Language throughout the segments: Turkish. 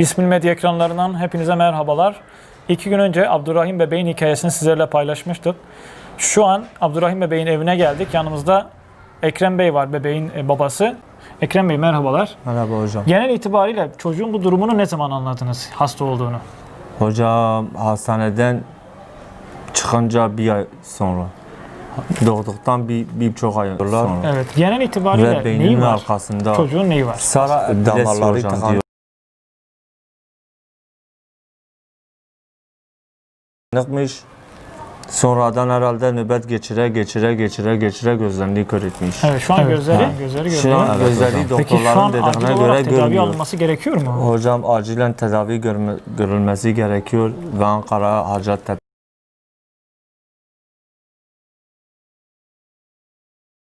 Bismil Medya ekranlarından hepinize merhabalar. İki gün önce Abdurrahim Bebeğin hikayesini sizlerle paylaşmıştık. Şu an Abdurrahim Bebeğin evine geldik. Yanımızda Ekrem Bey var, bebeğin e, babası. Ekrem Bey merhabalar. Merhaba hocam. Genel itibariyle çocuğun bu durumunu ne zaman anladınız hasta olduğunu? Hocam hastaneden çıkınca bir ay sonra. Doğduktan bir, bir buçuk ay sonra. Evet, genel itibariyle Ve neyi beynimin var? arkasında Çocuğun neyi var? Sara Damarları damarları Tıkanıkmış. Sonradan herhalde nöbet geçire geçire geçire geçire gözlerini kör etmiş. Evet, şu an gözleri, Ha. gözleri Şu görüyor. an Evet gözleri hocam. Şu doktorların dediğine göre tedavi görmüyor. alınması gerekiyor mu? Hocam acilen tedavi görme, görülmesi gerekiyor ve Ankara Hacettepe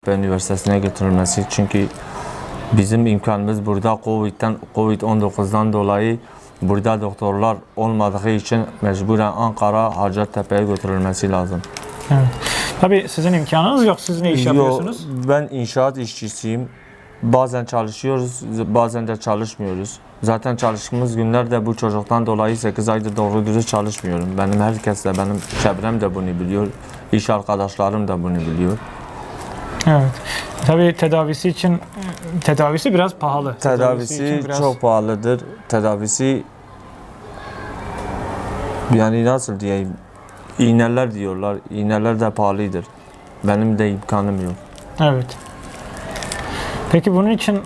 Üniversitesi'ne götürülmesi çünkü bizim imkanımız burada Covid'den Covid-19'dan dolayı burada doktorlar olmadığı için mecburen Ankara Hacettepe'ye götürülmesi lazım. Evet. Tabii sizin imkanınız yok. Siz ne iş Yo, yapıyorsunuz? ben inşaat işçisiyim. Bazen çalışıyoruz, bazen de çalışmıyoruz. Zaten çalıştığımız günlerde bu çocuktan dolayı 8 aydır doğru dürüst çalışmıyorum. Benim herkes de, benim çevrem de bunu biliyor. İş arkadaşlarım da bunu biliyor. Evet. Tabii tedavisi için tedavisi biraz pahalı. Tedavisi için biraz- çok pahalıdır. Tedavisi yani nasıl diyeyim? İğneler diyorlar. İğneler de pahalıdır. Benim de imkanım yok. Evet. Peki bunun için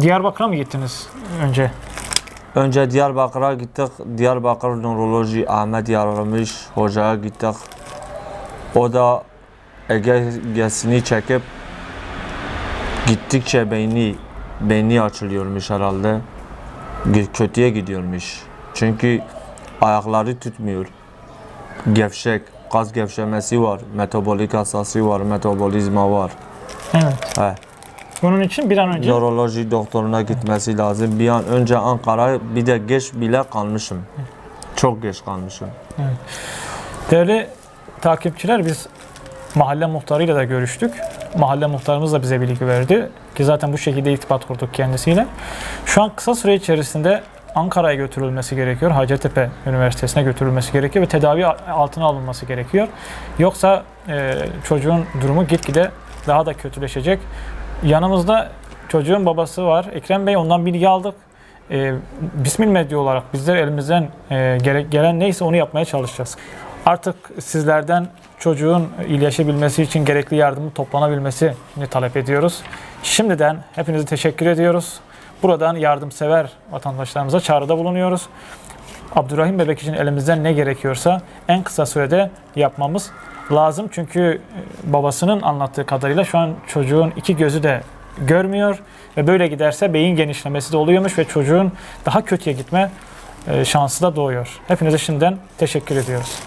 Diyarbakır'a mı gittiniz önce? Önce Diyarbakır'a gittik. Diyarbakır Nöroloji Ahmet Yarılmış hocaya gittik. O da EGG'sini çekip gittikçe beyni beyni açılıyormuş herhalde. Kötüye gidiyormuş. Çünkü ayakları tutmuyor. Gevşek, gaz gevşemesi var, metabolik hasası var, metabolizma var. Evet. He. Bunun için bir an önce Nöroloji doktoruna gitmesi lazım. Bir an önce Ankara bir de geç bile kalmışım. Çok geç kalmışım. değerli takipçiler biz mahalle muhtarıyla da görüştük. Mahalle muhtarımız da bize bilgi verdi ki zaten bu şekilde irtibat kurduk kendisiyle. Şu an kısa süre içerisinde Ankara'ya götürülmesi gerekiyor. Hacettepe Üniversitesi'ne götürülmesi gerekiyor ve tedavi altına alınması gerekiyor. Yoksa e, çocuğun durumu gitgide daha da kötüleşecek. Yanımızda çocuğun babası var. Ekrem Bey ondan bilgi aldık. E, Bismil Medya olarak bizler elimizden e, gelen neyse onu yapmaya çalışacağız. Artık sizlerden çocuğun iyileşebilmesi için gerekli yardımın toplanabilmesini talep ediyoruz. Şimdiden hepinize teşekkür ediyoruz. Buradan yardımsever vatandaşlarımıza çağrıda bulunuyoruz. Abdurrahim Bebek için elimizden ne gerekiyorsa en kısa sürede yapmamız lazım. Çünkü e, babasının anlattığı kadarıyla şu an çocuğun iki gözü de görmüyor ve böyle giderse beyin genişlemesi de oluyormuş ve çocuğun daha kötüye gitme e, şansı da doğuyor. Hepinize şimdiden teşekkür ediyoruz.